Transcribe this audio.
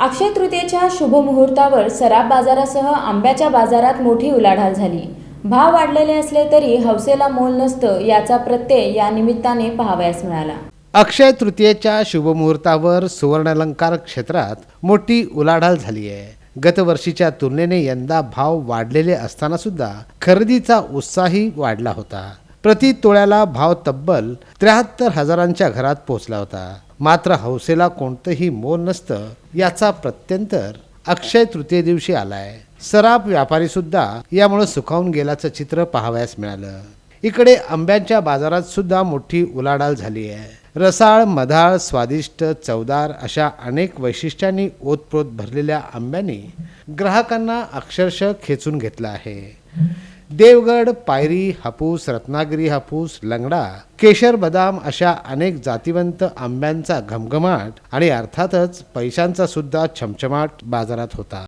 अक्षय तृतीयेच्या शुभमुहूर्तावर सराब बाजारासह आंब्याच्या बाजारात मोठी उलाढाल झाली. भाव वाढलेले असले तरी हौसेला मोल नसतं याचा प्रत्यय या निमित्ताने पाहावयास मिळाला. अक्षय तृतीयेच्या शुभमुहूर्तावर सुवर्णालंकार क्षेत्रात मोठी उलाढाल झाली आहे. गतवर्षीच्या तुलनेने यंदा भाव वाढलेले असताना सुद्धा खरेदीचा उत्साही वाढला होता. प्रति तोळ्याला भाव तब्बल त्र्याहत्तर हजारांच्या घरात पोहोचला होता. मात्र हौसेला कोणतंही मोल नसतं याचा प्रत्यंतर अक्षय तृतीय दिवशी आलाय. सराप व्यापारी सुद्धा यामुळे सुखावून गेल्याचं चित्र पाहावयास मिळालं. इकडे आंब्यांच्या बाजारात सुद्धा मोठी उलाढाल झाली आहे रसाळ मधाळ स्वादिष्ट चवदार अशा अनेक वैशिष्ट्यांनी ओतप्रोत भरलेल्या आंब्यांनी ग्राहकांना अक्षरशः खेचून घेतलं आहे. देवगड पायरी हापूस रत्नागिरी हापूस लंगडा केशर बदाम अशा अनेक जातिवंत आंब्यांचा घमघमाट आणि अर्थातच पैशांचा सुद्धा छमछमाट बाजारात होता.